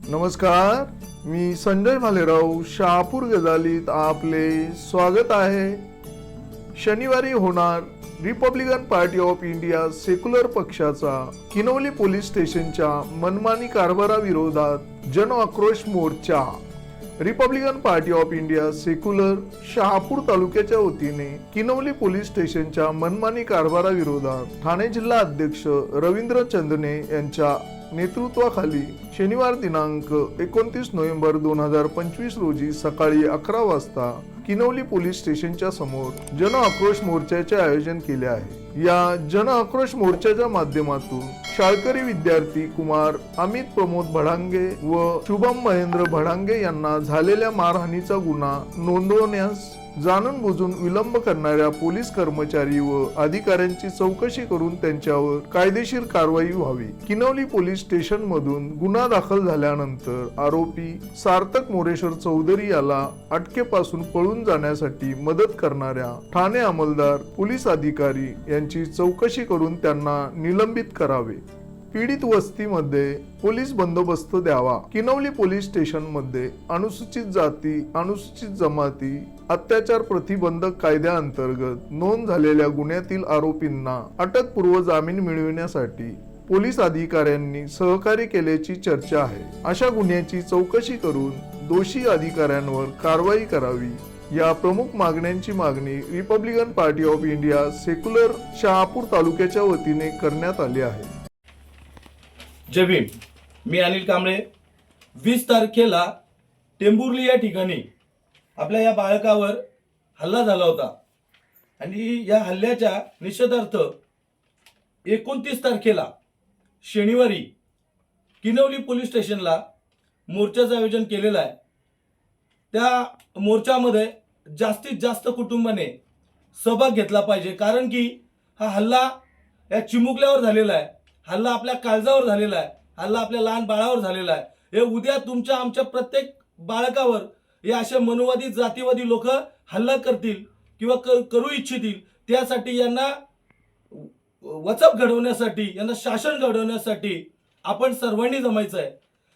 नमस्कार मी संजय भालेराव शहापूर गजालीत आपले स्वागत आहे. शनिवारी होणार Republican party of India secular पक्षाचा किनवली पोलीस स्टेशनच्या मनमानी कारभाराविरोधात जन आक्रोश मोर्चा. Republican party of India secular Shahapur तालुक्याच्या वतीने किनवली पोलीस स्टेशनच्या मनमानी कारभाराविरोधात ठाणे जिल्हा अध्यक्ष रवींद्र चंदने यांच्या नेतृत्वाखाली शनिवार दिनांक एकोणतीस नोव्हेंबर दोन हजार पंचवीस रोजी सकाळी अकरा वाजता किनवली पोलीस स्टेशनच्या समोर जन आक्रोश मोर्चाचे आयोजन केले आहे. या जन आक्रोश मोर्चाच्या माध्यमातून शाळकरी विद्यार्थी कुमार अमित प्रमोद भडांगे व शुभम महेंद्र भडांगे यांना झालेल्या मारहाणीचा गुन्हा नोंदवण्यास जाणून बुजून विलंब करणाऱ्या पोलीस कर्मचारी व अधिकाऱ्यांची चौकशी करून त्यांच्यावर कायदेशीर कारवाई व्हावी. किनवली पोलीस स्टेशन मधून गुन्हा दाखल झाल्यानंतर आरोपी सार्थक मोरेश्वर चौधरी याला अटकेपासून पळून जाण्यासाठी मदत करणाऱ्या ठाणे अंमलदार पोलीस अधिकारी यांची चौकशी करून त्यांना निलंबित करावे. पीडित वस्तीमध्ये पोलीस बंदोबस्त द्यावा. किनवली पोलीस स्टेशनमध्ये अनुसूचित जाती अनुसूचित जमाती अत्याचार प्रतिबंधक कायद्याअंतर्गत नोंद झालेल्या गुन्ह्यातील आरोपींना अटकपूर्व जामीन मिळविण्यासाठी पोलीस अधिकाऱ्यांनी सहकार्य केल्याची चर्चा आहे. अशा गुन्ह्याची चौकशी करून दोषी अधिकाऱ्यांवर कारवाई करावी. या प्रमुख मागण्यांची मागणी Republican party of India secular Shahapur तालुक्याच्या वतीने करण्यात आली आहे. जय भीम. मी अनिल कांबळे. वीस तारखेला टेंबुर्ली या ठिकाणी आपल्या या बाळकावर हल्ला झाला होता. आणि या हल्ल्याच्या निषेधार्थ एकोणतीस तारखेला शनिवारी किनवली पोलीस स्टेशनला मोर्चाचं आयोजन केलेलं आहे. त्या मोर्चामध्ये जास्तीत जास्त कुटुंबाने सहभाग घेतला पाहिजे. कारण की हा हल्ला या चिमुकल्यावर झालेला आहे. हल्ला आपल्या काळजावर झालेला आहे. हल्ला आपल्या लहान बाळावर झालेला आहे. हे उद्या तुमच्या आमच्या प्रत्येक बाळकावर हे असे मनुवादी जातीवादी लोक हल्ला करतील किंवा क- करू इच्छितील त्यासाठी यांना वचप घडवण्यासाठी यांना शासन घडवण्यासाठी आपण सर्वांनी जमायचं आहे.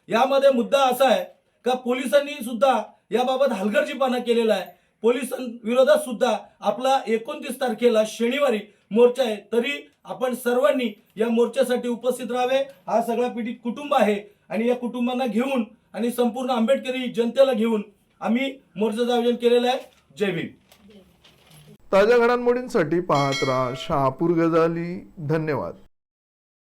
यामध्ये मुद्दा असा आहे का पोलिसांनी सुद्धा याबाबत हलगर्जीपणा केलेला आहे. पोलिसांविरोधात सुद्धा आपला एकोणतीस तारखेला शनिवारी मोर्चा आहे. तरी आपण सर्वांनी या मोर्चासाठी उपस्थित राहावे. हा सगळा पीडित कुटुंब आहे. आणि या कुटुंबांना घेऊन आणि संपूर्ण आंबेडकरी जनतेला घेऊन आम्ही मोर्चाचं आयोजन केलेलं आहे. जय भीम. ताज्या घडामोडींसाठी पाहत राहा. शहापूर गजाली. धन्यवाद.